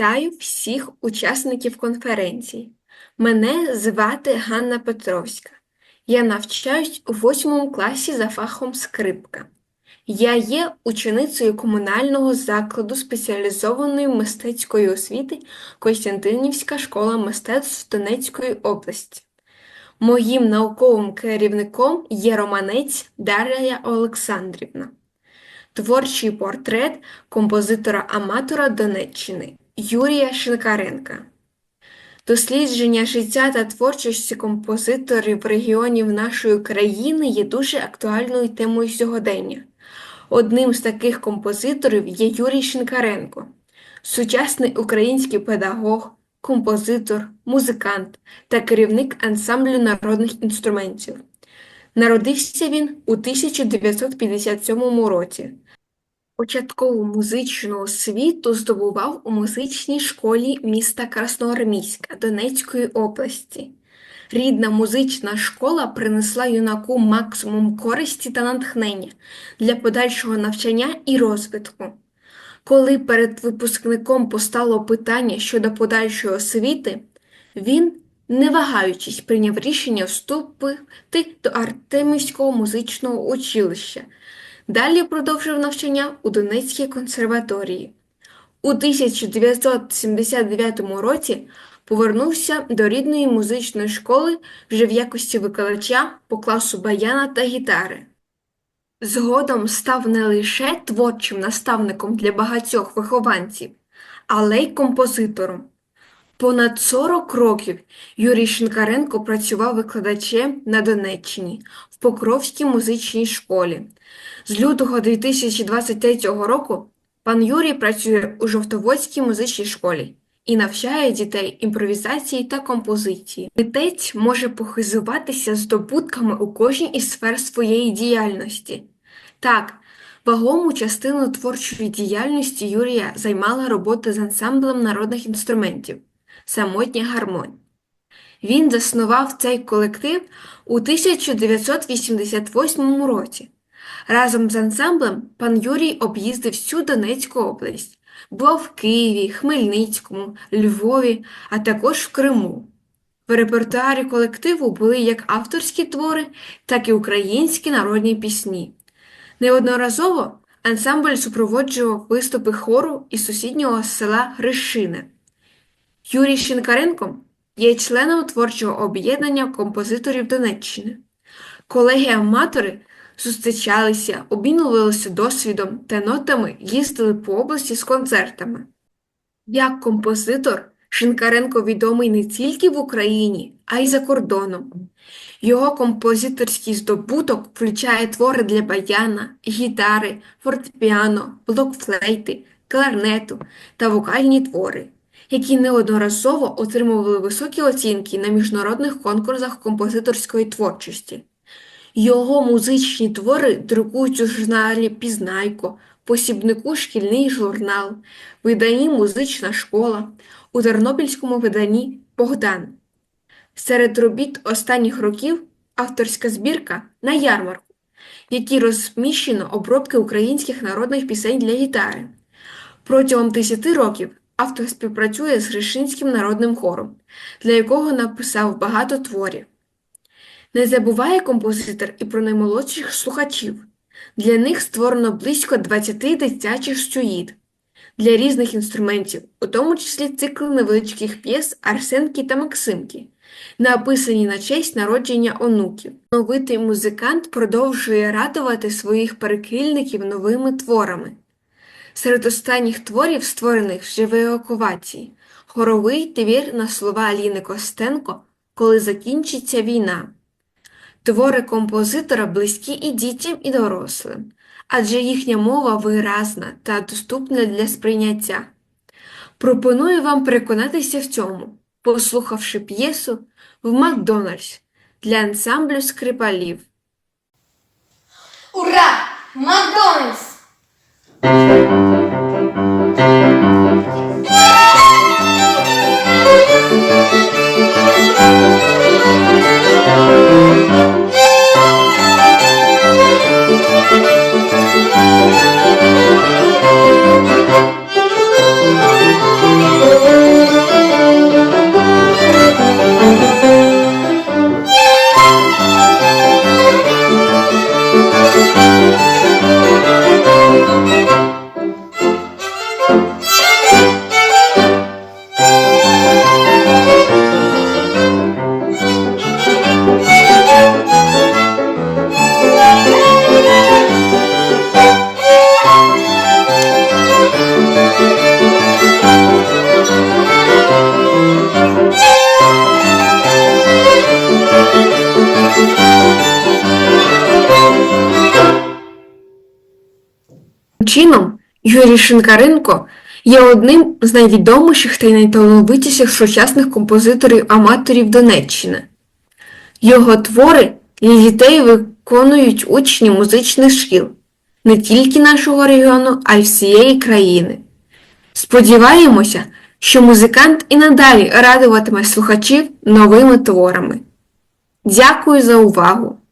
Вітаю всіх учасників конференції. Мене звати Ганна Петровська. Я навчаюсь у восьмому класі за фахом скрипка. Я є ученицею комунального закладу спеціалізованої мистецької освіти Костянтинівська школа мистецтв Донецької області. Моїм науковим керівником є романець Дар'я Олександрівна. Творчий портрет композитора-аматора Донеччини Юрія Шинкаренка. Дослідження життя та творчості композиторів регіонів нашої країни є дуже актуальною темою сьогодення. Одним з таких композиторів є Юрій Шинкаренко, сучасний український педагог, композитор, музикант та керівник ансамблю народних інструментів. Народився він у 1957 році. Початкову музичну освіту здобував у музичній школі міста Красноармійська Донецької області. Рідна музична школа принесла юнаку максимум користі та натхнення для подальшого навчання і розвитку. Коли перед випускником постало питання щодо подальшої освіти, він, не вагаючись, прийняв рішення вступити до Артемівського музичного училища. Далі продовжив навчання у Донецькій консерваторії. У 1979 році повернувся до рідної музичної школи вже в якості викладача по класу баяна та гітари. Згодом став не лише творчим наставником для багатьох вихованців, але й композитором. Понад 40 років Юрій Шинкаренко працював викладачем на Донеччині Покровській музичній школі. З лютого 2023 року пан Юрій працює у Жовтоводській музичній школі і навчає дітей імпровізації та композиції. Митець може похизуватися здобутками у кожній із сфер своєї діяльності. Так, вагому частину творчої діяльності Юрія займала робота з ансамблем народних інструментів Самотня гармонь. Він заснував цей колектив у 1988 році. Разом з ансамблем пан Юрій об'їздив всю Донецьку область, був в Києві, Хмельницькому, Львові, а також в Криму. В репертуарі колективу були як авторські твори, так і українські народні пісні. Неодноразово ансамбль супроводжував виступи хору із сусіднього села Гришине. Юрій Шинкаренко є членом творчого об'єднання композиторів Донеччини. Колеги-аматори зустрічалися, обмінювалися досвідом та нотами їздили по області з концертами. Як композитор, Шинкаренко відомий не тільки в Україні, а й за кордоном. Його композиторський здобуток включає твори для баяна, гітари, фортепіано, блокфлейти, кларнету та вокальні твори, які неодноразово отримували високі оцінки на міжнародних конкурсах композиторської творчості. Його музичні твори друкують у журналі Пізнайко, посібнику Шкільний журнал, виданні Музична школа, у тернопільському виданні Богдан. Серед робіт останніх років авторська збірка на ярмарку, в якій розміщено обробки українських народних пісень для гітари. Протягом 10 років автор співпрацює з Гришинським народним хором, для якого написав багато творів. Не забуває композитор і про наймолодших слухачів. Для них створено близько 20 дитячих сюїт для різних інструментів, у тому числі цикл невеличких п'єс Арсенки та Максимки, написані на честь народження онуків. Новитий музикант продовжує радувати своїх перекільників новими творами. Серед останніх творів, створених в живій окувації, хоровий твір на слова Аліни Костенко Коли закінчиться війна. Твори композитора близькі і дітям, і дорослим, адже їхня мова виразна та доступна для сприйняття. Пропоную вам переконатися в цьому, послухавши п'єсу в Макдональдс для ансамблю скрипалів. Ура! Макдональдс! Thank you. Юрій Шинкаренко є одним з найвідоміших та найталановитіших сучасних композиторів-аматорів Донеччини. Його твори для дітей виконують учні музичних шкіл не тільки нашого регіону, а й всієї країни. Сподіваємося, що музикант і надалі радуватиме слухачів новими творами. Дякую за увагу!